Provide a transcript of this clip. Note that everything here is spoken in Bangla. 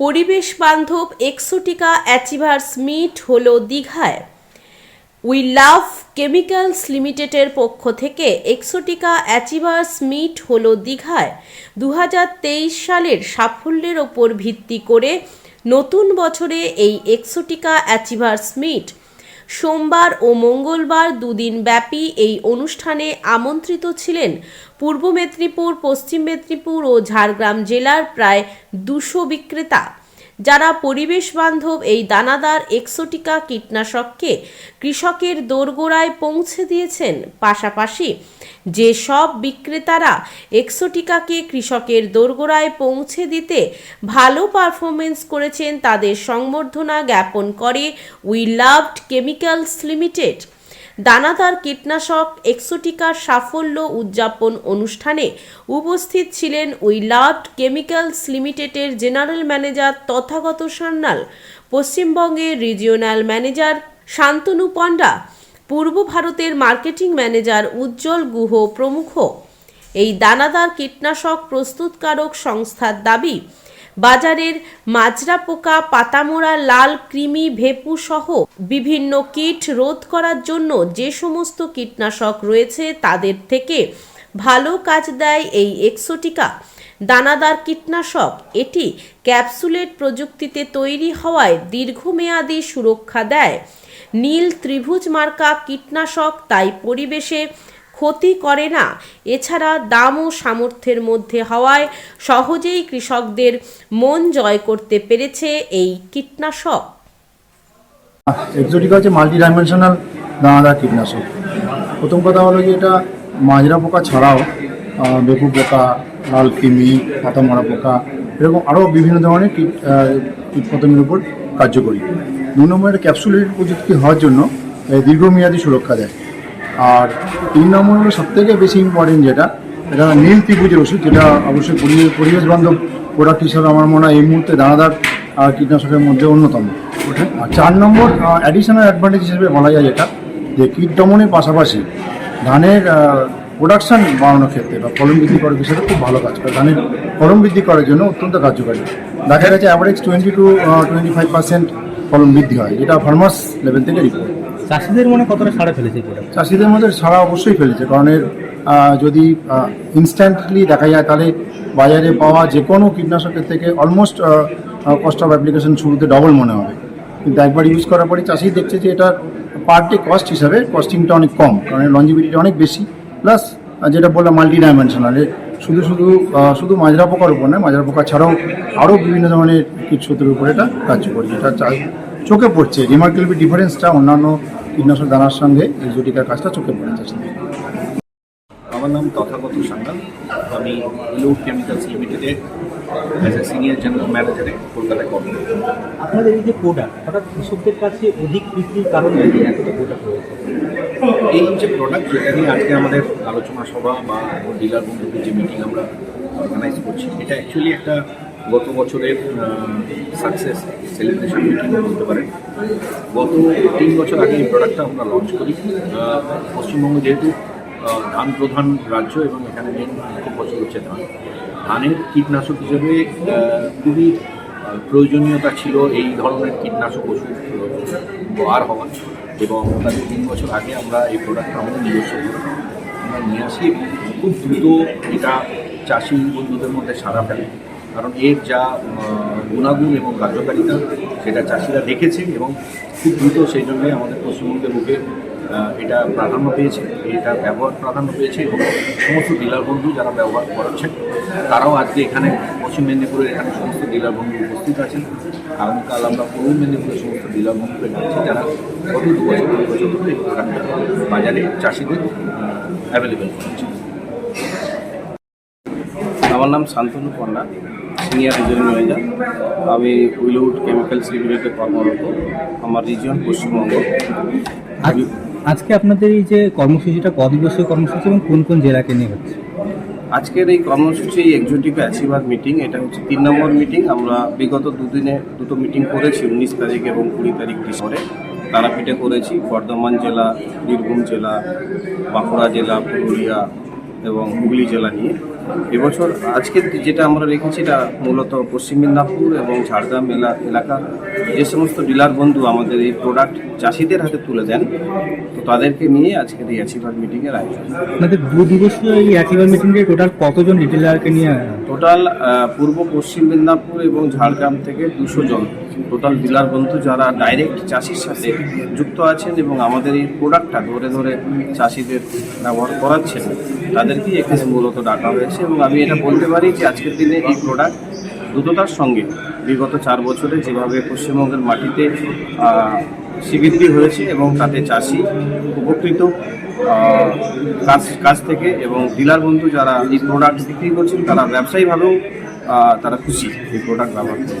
পরিবেশ বান্ধব এক্সোটিকা অ্যাচিভার্স মিট হলো দীঘায়। উই লাভ কেমিক্যালস লিমিটেডের পক্ষ থেকে এক্সোটিকা অ্যাচিভার্স মিট হলো দীঘায়। দু হাজার তেইশ সালের সাফল্যের ওপর ভিত্তি করে নতুন বছরে এই এক্সোটিকা অ্যাচিভার্স মিট সোমবার ও মঙ্গলবার দুদিন ব্যাপী এই অনুষ্ঠানে আমন্ত্রিত ছিলেন পূর্ব মেদিনীপুর, পশ্চিম মেদিনীপুর ও ঝাড়গ্রাম জেলার প্রায় দুশো বিক্রেতা। যারা পরিবেশ বান্ধব এই দানাদার এক্সোটিকা কীটনাশককে কৃষকের দোরগোড়ায় পৌঁছে দিয়েছেন পাশাপাশি যে সব বিক্রেতারা এক্সোটিকাকে কৃষকের দোরগোড়ায় পৌঁছে দিতে ভালো পারফরমেন্স করেছেন তাদের সংবর্ধনা জ্ঞাপন করে উই লাভড কেমিক্যালস লিমিটেড। দানাদার কীটনাশক, এক্সোটিকার সাফল্য উদযাপন অনুষ্ঠানে উপস্থিত ছিলেন উই লাভড কেমিক্যালস লিমিটেডের জেনারেল ম্যানেজার তথাগত সান্যাল, পশ্চিমবঙ্গের রিজিওনাল ম্যানেজার শান্তনু পণ্ডা, পূর্ব ভারতের মার্কেটিং ম্যানেজার উজ্জ্বল গুহ প্রমুখ। এই দানাদার কীটনাশক প্রস্তুতকারক সংস্থার দাবি বাজারের মাজরা পোকা পাতামোড়া, লাল কৃমি, ভেপু সহ বিভিন্ন কীট রোধ করার জন্য যে সমস্ত কীটনাশক রয়েছে তাদের থেকে ভালো কাজ দেয় এই এক্সোটিকা। দানাদার কীটনাশক, এটি ক্যাপসুলেট প্রযুক্তিতে তৈরি হওয়ায় দীর্ঘমেয়াদী সুরক্ষা দেয়। নীল ত্রিভুজ মার্কা কীটনাশক তাই পরিবেশে ক্ষতি করে না। এছাড়া দাম ও সামর্থ্যের মধ্যে হওয়ায় সহজেই কৃষকদের মন জয় করতে পেরেছে এই কীটনাশক। এক্সোটিকা হচ্ছে মাল্টি ডাইমেনশনাল দানাদার কীটনাশক। প্রথম কথা হলো যে এটা মাজরা পোকা ছাড়াও বেকু পোকা লাল কৃমি পাতা মরা পোকা, এরকম আরও বিভিন্ন ধরনের কীট কীটপতঙ্গের উপর কার্যকরী। দু নম্বর, এটা ক্যাপসুলের প্রযুক্তি হওয়ার জন্য দীর্ঘমেয়াদী সুরক্ষা দেয়। আর তিন নম্বর হলো সবথেকে বেশি ইম্পর্টেন্ট যেটা, এটা নীল ত্রিভুজের ওষুধ, যেটা অবশ্যই পরিবেশ বান্ধব প্রোডাক্ট হিসাবে আমার মনে হয় এই মুহূর্তে দানাদার আর কীটনাশকের মধ্যে অন্যতম। আর চার নম্বর অ্যাডিশনাল অ্যাডভান্টেজ হিসেবে বলা যায় এটা যে কীট দমনের পাশাপাশি ধানের প্রোডাকশান বাড়ানোর ক্ষেত্রে বা ফলন বৃদ্ধি করার ক্ষেত্রে খুব ভালো কাজ করে। ধানের ফলন বৃদ্ধি করার জন্য অত্যন্ত কার্যকারী। দেখা গেছে average twenty two twenty five percent ফলন বৃদ্ধি হয় এটা ফার্মার্স লেভেল থেকে রিপোর্ট চাষিদের মনে কতটা সাড়া ফেলেছে চাষিদের মধ্যে সারা অবশ্যই ফেলেছে কারণ এর যদি ইনস্ট্যান্টলি দেখা যায় তাহলে বাজারে পাওয়া যে কোনো কীটনাশকের থেকে অলমোস্ট কস্ট অফ অ্যাপ্লিকেশন শুরুতে ডবল মনে হবে। কিন্তু একবার ইউজ করার পরে চাষি দেখছে যে এটা পার ডে কস্ট হিসাবে কস্টিংটা অনেক কম কারণ লঞ্জিবিলিটি অনেক বেশি প্লাস যেটা বললাম মাল্টি ডাইমেনশনাল শুধু শুধু শুধু মাজরা পোকার উপর নয়, মাজরা পোকা ছাড়াও আরও বিভিন্ন ধরনের কীটশত্রুর উপরে এটা কার্যকরী এটা চোখে পড়ছে। রিমার্কেবল ডিফারেন্সটা অন্যান্য কীটনাশক দানার সঙ্গে এক্সোটিকার কাজটা চোখে পড়ে চাষিদের আমার নাম তথাগত সান্যাল। আমি কেমিক্যালস লিমিটেডে অ্যাজ এ সিনিয়র জেনারেল ম্যানেজারে কলকাতায় কর্মরত আপনাদের এই যে প্রোডাক্ট হঠাৎ কৃষকদের কাছে অধিক বিক্রির কারণে এতটা প্রোডাক্ট রয়েছে। এই যে প্রোডাক্ট যেটা নিয়ে আজকে আমাদের আলোচনা সভা বা ডিলার বন্ধুদের যে মিটিং আমরা অর্গানাইজ করছি এটা অ্যাকচুয়ালি একটা গত বছরের সাকসেস সেলিব্রেশন মিটিং বলতে পারেন গত তিন বছর আগে এই প্রোডাক্টটা আমরা লঞ্চ করি। পশ্চিমবঙ্গ যেহেতু ধান প্রধান রাজ্য এবং এখানে মুখ্য ফসল হচ্ছে ধান। ধানের কীটনাশক হিসেবে খুবই প্রয়োজনীয়তা ছিল এই ধরনের কীটনাশক ওষুধ বার হওয়া। এবং তাদের তিন বছর আগে আমরা এই প্রোডাক্টটা আমাদের নিজস্ব আমরা নিয়ে আসি খুব দ্রুত এটা চাষি বন্ধুদের মধ্যে সাড়া ফেলে। কারণ এর যা গুণাগুণ এবং কার্যকারিতা, সেটা চাষিরা দেখেছে এবং খুব দ্রুত সেই জন্যই আমাদের পশ্চিমবঙ্গের বুকে এটা প্রাধান্য পেয়েছে, এটা ব্যবহার প্রাধান্য পেয়েছে এবং সমস্ত ডিলার বন্ধু যারা ব্যবহার করাচ্ছেন তারাও আজকে এখানে পশ্চিম মেদিনীপুরের এখানে সমস্ত ডিলার বন্ধু উপস্থিত আছেন। আগামীকাল আমরা পূর্ব মেদিনীপুরের সমস্ত ডিলার বন্ধুকে ডাকছি, যারা গত দু বছর তিন বছর ধরে বাজারে চাষিদের অ্যাভেলেবেল করছে। আমার নাম Shantanu Panda senior regional manager আমি উইলউড কেমিক্যালস লিমিটেডে কর্মরত। আমার রিজিয়ন পশ্চিমবঙ্গ। আজকে আপনাদের এই যে কর্মসূচিটা ক দিবসীয় কর্মসূচি এবং কোন কোন জেলাকে নিয়ে হচ্ছে? আজকের এই কর্মসূচি এক্সিকিউটিভ আশীর্বাদ মিটিং এটা হচ্ছে তিন নম্বর মিটিং আমরা বিগত দুদিনে দুটো মিটিং করেছি, উনিশ তারিখ এবং কুড়ি তারিখ ডিসেম্বরে। তারাপীঠে করেছি, বর্ধমান জেলা, বীরভূম জেলা, বাঁকুড়া জেলা, পুরুলিয়া এবং হুগলি জেলা নিয়ে। এবছর আজকে যেটা আমরা রেখেছি এটা মূলত পশ্চিম মেদিনীপুর এবং ঝাড়গ্রাম এলা এলাকার যে সমস্ত ডিলার বন্ধু আমাদের এই প্রোডাক্ট চাষিদের হাতে তুলে দেন তো তাদেরকে নিয়ে আজকের এই অ্যাচিভার মিটিংয়ের আয়োজন। দু দিবসীয় এই অ্যাচিভার মিটিংয়ে টোটাল কতজন রিটেলারকে নিয়ে টোটাল পূর্ব পশ্চিম মেদিনীপুর এবং ঝাড়গ্রাম থেকে দুশো জন। টোটাল ডিলার বন্ধু যারা ডাইরেক্ট চাষির সাথে যুক্ত আছেন এবং আমাদের এই প্রোডাক্টটা ধরে ধরে চাষিদের ব্যবহার করাচ্ছেন, তাদেরকেই এখানে মূলত ডাকা হয়েছে এবং আমি এটা বলতে পারি যে আজকের দিনে এই প্রোডাক্ট দ্রুততার সঙ্গে বিগত চার বছরে যেভাবে পশ্চিমবঙ্গের মাটিতে শ্রীবৃদ্ধি হয়েছে এবং তাতে চাষি উপকৃত কাজ কাজ থেকে এবং ডিলার বন্ধু যারা এই প্রোডাক্ট বিক্রি করছেন, তারা ব্যবসায়ীভাবেও তারা খুশি এই প্রোডাক্ট ব্যবহার করে